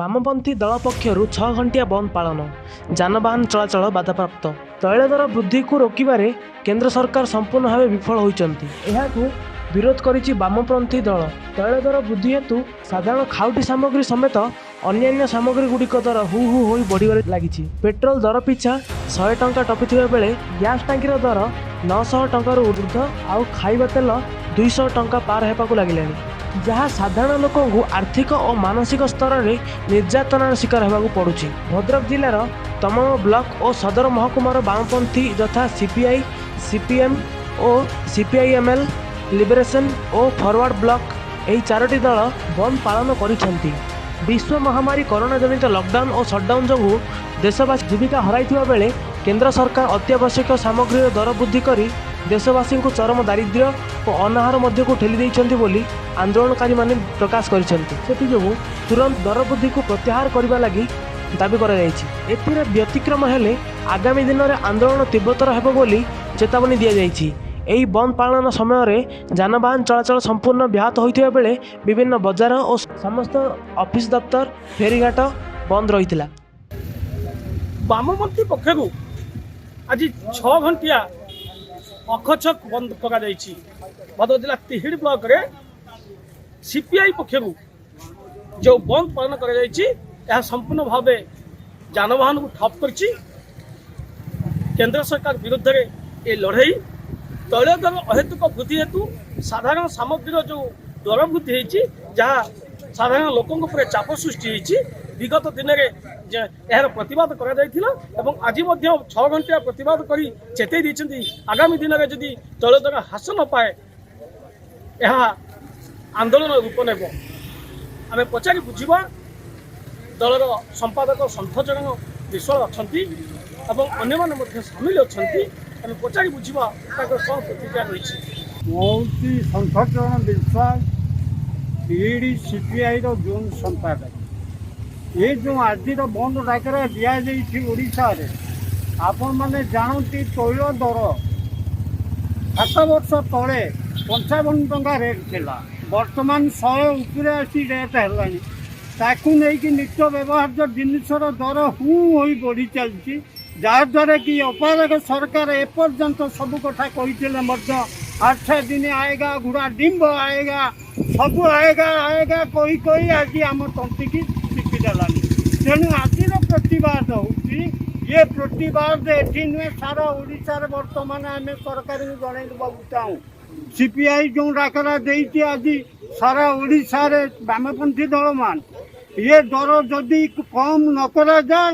ବାମପନ୍ଥୀ ଦଳ ପକ୍ଷରୁ ଛଅ ଘଣ୍ଟିଆ ବନ୍ଦ ପାଳନ ଯାନବାହନ ଚଳାଚଳ ବାଧାପ୍ରାପ୍ତ ତୈଳ ଦର ବୃଦ୍ଧିକୁ ରୋକିବାରେ କେନ୍ଦ୍ର ସରକାର ସମ୍ପୂର୍ଣ୍ଣ ଭାବେ ବିଫଳ ହୋଇଛନ୍ତି ଏହାକୁ ବିରୋଧ କରିଛି ବାମପନ୍ଥୀ ଦଳ ତୈଳ ଦର ବୃଦ୍ଧି ହେତୁ ସାଧାରଣ ଖାଉଟି ସାମଗ୍ରୀ ସମେତ ଅନ୍ୟାନ୍ୟ ସାମଗ୍ରୀ ଗୁଡ଼ିକ ଦର ହୁ ହୁ ହୋଇ ବଢ଼ିବାରେ ଲାଗିଛି ପେଟ୍ରୋଲ ଦର ପିଛା ଶହେ ଟଙ୍କା ଟପିଥିବା ବେଳେ ଗ୍ୟାସ୍ ଟାଙ୍କିର ଦର ନଅଶହ ଟଙ୍କାରୁ ଉର୍ଦ୍ଧ୍ୱ ଆଉ ଖାଇବା ତେଲ ଦୁଇଶହ ଟଙ୍କା ପାର ହେବାକୁ ଲାଗିଲାଣି ଯାହା ସାଧାରଣ ଲୋକଙ୍କୁ ଆର୍ଥିକ ଓ ମାନସିକ ସ୍ତରରେ ନିର୍ଯାତନାର ଶିକାର ହେବାକୁ ପଡ଼ୁଛି ଭଦ୍ରକ ଜିଲ୍ଲାର ତମମ ବ୍ଲକ ଓ ସଦର ମହକୁମାର ବାମପନ୍ଥୀ ଯଥା ସିପିଆଇ ସିପିଏମ୍ ଓ ସିପିଆଇଏମ୍ଏଲ୍ ଲିବରେସନ୍ ଓ ଫରୱାର୍ଡ଼ ବ୍ଲକ ଏହି ଚାରୋଟି ଦଳ ବନ୍ଦ ପାଳନ କରିଛନ୍ତି ବିଶ୍ୱ ମହାମାରୀ କରୋନା ଜନିତ ଲକ୍ଡାଉନ୍ ଓ ସଟ୍ଡାଉନ୍ ଯୋଗୁଁ ଦେଶବାସୀ ଜୀବିକା ହରାଇଥିବା ବେଳେ କେନ୍ଦ୍ର ସରକାର ଅତ୍ୟାବଶ୍ୟକ ସାମଗ୍ରୀର ଦର ବୃଦ୍ଧି କରି ଦେଶବାସୀଙ୍କୁ ଚରମ ଦାରିଦ୍ର୍ୟ ଓ ଅନାହାର ମଧ୍ୟକୁ ଠେଲି ଦେଇଛନ୍ତି ବୋଲି ଆନ୍ଦୋଳନକାରୀମାନେ ପ୍ରକାଶ କରିଛନ୍ତି ସେଥିଯୋଗୁଁ ତୁରନ୍ତ ଦରବୃଦ୍ଧିକୁ ପ୍ରତ୍ୟାହାର କରିବା ଲାଗି ଦାବି କରାଯାଇଛି ଏଥିରେ ବ୍ୟତିକ୍ରମ ହେଲେ ଆଗାମୀ ଦିନରେ ଆନ୍ଦୋଳନ ତୀବ୍ରତର ହେବ ବୋଲି ଚେତାବନୀ ଦିଆଯାଇଛି ଏହି ବନ୍ଦ ପାଳନ ସମୟରେ ଯାନବାହନ ଚଳାଚଳ ସମ୍ପୂର୍ଣ୍ଣ ବ୍ୟାହତ ହୋଇଥିବା ବେଳେ ବିଭିନ୍ନ ବଜାର ଓ ସମସ୍ତ ଅଫିସ ଦପ୍ତର ଫେରିଘାଟ ବନ୍ଦ ରହିଥିଲା ବାମପନ୍ଥୀ ପକ୍ଷରୁ ଆଜି ଛଅ ଘଣ୍ଟିଆ ଅଖଛକ ବନ୍ଦ କରାଯାଇଛି ଭଦ୍ରକ ଜିଲ୍ଲା ତିହିଡ଼ି ବ୍ଲକରେ ସିପିଆଇ ପକ୍ଷରୁ ଯେଉଁ ବନ୍ଦ ପାଳନ କରାଯାଇଛି ଏହା ସମ୍ପୂର୍ଣ୍ଣ ଭାବେ ଯାନବାହନକୁ ଠପ୍ କରିଛି କେନ୍ଦ୍ର ସରକାର ବିରୁଦ୍ଧରେ ଏ ଲଢ଼େଇ ତୈଳ ଦର ଅହେତୁକ ବୃଦ୍ଧି ହେତୁ ସାଧାରଣ ସାମଗ୍ରୀର ଯେଉଁ ଦର ବୃଦ୍ଧି ହୋଇଛି ଯାହା ସାଧାରଣ ଲୋକଙ୍କ ଉପରେ ଚାପ ସୃଷ୍ଟି ହୋଇଛି ବିଗତ ଦିନରେ ଏହାର ପ୍ରତିବାଦ କରାଯାଇଥିଲା ଏବଂ ଆଜି ମଧ୍ୟ ଛଅ ଘଣ୍ଟିଆ ପ୍ରତିବାଦ କରି ଚେତେଇ ଦେଇଛନ୍ତି ଆଗାମୀ ଦିନରେ ଯଦି ତୈଳଦର ହ୍ରାସ ନ ପାଏ ଏହା ଆନ୍ଦୋଳନ ରୂପ ନେବ ଆମେ ପଚାରି ବୁଝିବା ଦଳର ସମ୍ପାଦକ ସନ୍ଥଚରଣ ବିଶ୍ୱାଳ ଅଛନ୍ତି ଏବଂ ଅନ୍ୟମାନେ ମଧ୍ୟ ସାମିଲ ଅଛନ୍ତି ଆମେ ପଚାରି ବୁଝିବା ତାଙ୍କର କ'ଣ ପ୍ରତିକ୍ରିୟା ରହିଛି ମୁଁ ହେଉଛି ସନ୍ଥଚରଣ ବିଶ୍ୱାଳ ବିଇଡ଼ି ସିପିଆଇର ଜୋନ୍ ସମ୍ପାଦକ ଏ ଯେଉଁ ଆଜିର તો બંધ રાખીને ଓଡ଼ିଶାରେ ଆପଣମାନେ ଜାଣନ୍ତି ତୈଳ ଦର ସାତ ବର୍ଷ ତଳେ ପଞ୍ଚାବନ ଟଙ୍କା ରେଟ୍ ଥିଲା ବର୍ତ୍ତମାନ ଶହେ ଉପରେ ଆସି ରେଟ୍ ହେଲାଣି ତାକୁ ନେଇକି ନିତ୍ୟ ବ୍ୟବହାର ଜିନିଷର ଦର ହୁଁ ହୋଇ ବଢ଼ି ଚାଲିଛି ଯାହାଦ୍ୱାରା କି ଅପାରଗ ସରକାର ଏପର୍ଯ୍ୟନ୍ତ ସବୁ କଥା କହିଥିଲେ ମଧ୍ୟ ଆଠ ଦିନ ଆଏଗା ଘୋଡ଼ା ଡିମ୍ବ ଆଏଗା ସବୁ ଆଏଗା ଆଏଗା କହି କହି ଆଜି ଆମ ତଣ୍ଟିକି चलानी ତେଣୁ ଆଜିର ପ୍ରତିବାଦ ହେଉଛି ଇଏ ପ୍ରତିବାଦ ଏଠି ନୁହେଁ ସାରା ଓଡ଼ିଶାରେ ବର୍ତ୍ତମାନ ଆମେ ସରକାରଙ୍କୁ ଜଣାଇ ଦେବାକୁ ଚାହୁଁ ସି ପି ଆଇ ଯେଉଁ ଡାକରା ଦେଇଛି ଆଜି ସାରା ଓଡ଼ିଶାରେ ବାମପନ୍ଥୀ ଦଳମାନ ଇଏ ଦର ଯଦି କମ୍ ନ କରାଯାଏ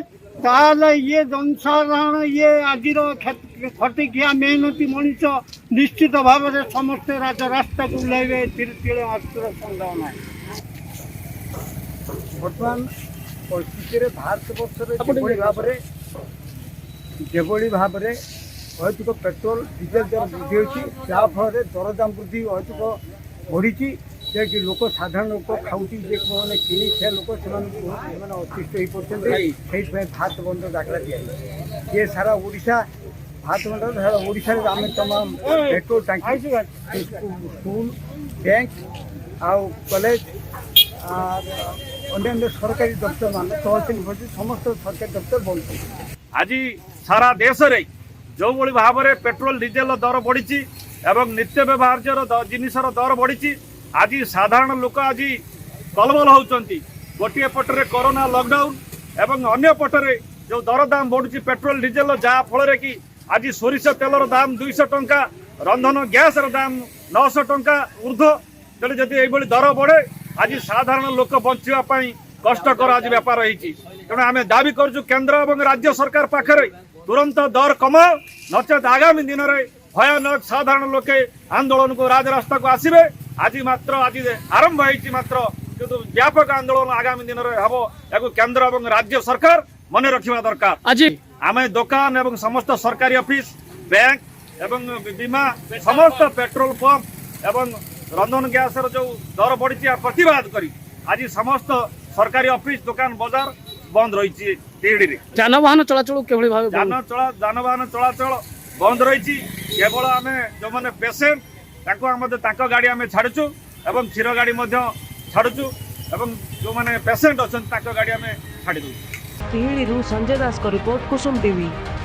ତାହେଲେ ଇଏ ଜନସାଧାରଣ ଇଏ ଆଜିର ଖଟିକିଆ ମେହନତି ମଣିଷ ନିଶ୍ଚିତ ଭାବରେ ସମସ୍ତେ ରାଜରାସ୍ତାକୁ ଓହ୍ଲାଇବେ ଏଥିରେ ତିଳେ ଅସ୍ତ୍ର ସନ୍ଦେହ ନାହିଁ ବର୍ତ୍ତମାନ ପରିସ୍ଥିତିରେ ଭାରତବର୍ଷରେ ଯେଭଳି ଭାବରେ ଯେଭଳି ଭାବରେ ଅହେତୁକ ପେଟ୍ରୋଲ ଡିଜେଲ ଦର ବୃଦ୍ଧି ହେଉଛି ଯାହାଫଳରେ ଦରଦାମ ବୃଦ୍ଧି ଅହେତୁକ ବଢ଼ିଛି ଯାହାକି ଲୋକ ସାଧାରଣ ଲୋକ ଖାଉଛି ଯେଉଁମାନେ କିଣି ଖିଆ ଲୋକ ସେମାନେ ସେମାନେ ଅତିଷ୍ଠ ହୋଇପଡ଼ୁଛନ୍ତି ସେଇଥିପାଇଁ ଭାତ ବନ୍ଧ ଡାକରା ଦିଆଯାଇଛି ଇଏ ସାରା ଓଡ଼ିଶା ଭାତ ବନ୍ଧ ସାରା ଓଡ଼ିଶାରେ ଆମେ ତମାମ ପେଟ୍ରୋଲ ଟାଙ୍କି ସ୍କୁଲ ବ୍ୟାଙ୍କ ଆଉ କଲେଜ আর অন্যান্য সরকারি দপ্তর মানে তহসিল ফসিল সমস্ত সরকারি দপ্তর বন্ধ আজি সারা দেশের যেভাবে ভাবে পেট্রোল ডিজেল দর বড়ি এবং নিত্য ব্যবহার্যর জিনিসর দর বড়ি আজ সাধারণ লোক আজ কলবল হচ্ছেন গোটিয়ে পটরে করোনা লকডাউন এবং অন্য পটরে যে দরদাম বড়ুচি পেট্রোল ডিজেল যা ফলরে কি আজ সোরিষ তেলর দাম দুইশ টঙ্কা রন্ধন গ্যাসর দাম নশো টঙ্কা ঊর্ধ্ব তেমনি যদি এইভাবে দর বড়ে আজ সাধারণ লোক বঞ্চা কষ্টকর আজ ব্যাপার হয়েছি তেমন আমি দাবি করছু কেন্দ্র এবং রাজ্য সরকার পাখে তুরন্ত দর কমাও নচেত আগামী দিনের ভয়ানক সাধারণ লোকে আন্দোলন রাজরাস্তা আসবে আজ মাত্র আজ আরম্ভ হয়েছি মাত্র কিন্তু ব্যাপক আন্দোলন আগামী দিনের হব এখন কেন্দ্র এবং রাজ্য সরকার মনে রাখা দরকার আজ আমি দোকান এবং সমস্ত সরকারি অফিস ব্যাংক এবং বিমা সমস্ত পেট্রোল পাম্প এবং ରନ୍ଧନ ଗ୍ୟାସ୍ର ଯେଉଁ ଦର ବଢ଼ିଛି ଏହା ପ୍ରତିବାଦ କରି ଆଜି ସମସ୍ତ ସରକାରୀ ଅଫିସ୍ ଦୋକାନ ବଜାର ବନ୍ଦ ରହିଛି ତିହିଡ଼ିରେ ଯାନବାହନ ଚଳାଚଳ କିଭଳି ଭାବେ ଯାନବାହନ ଚଳାଚଳ ବନ୍ଦ ରହିଛି କେବଳ ଆମେ ଯେଉଁମାନେ ପେସେଣ୍ଟ ତାଙ୍କୁ ଆମେ ତାଙ୍କ ଗାଡ଼ି ଆମେ ଛାଡ଼ୁଛୁ ଏବଂ କ୍ଷୀର ଗାଡ଼ି ମଧ୍ୟ ଛାଡ଼ୁଛୁ ଏବଂ ଯେଉଁମାନେ ପେସେଣ୍ଟ ଅଛନ୍ତି ତାଙ୍କ ଗାଡ଼ି ଆମେ ଛାଡ଼ି ଦେଉଛୁ ତିହିଡ଼ିରୁ ସଞ୍ଜୟ ଦାସଙ୍କ ରିପୋର୍ଟ କୁସୁମ ଟିଭି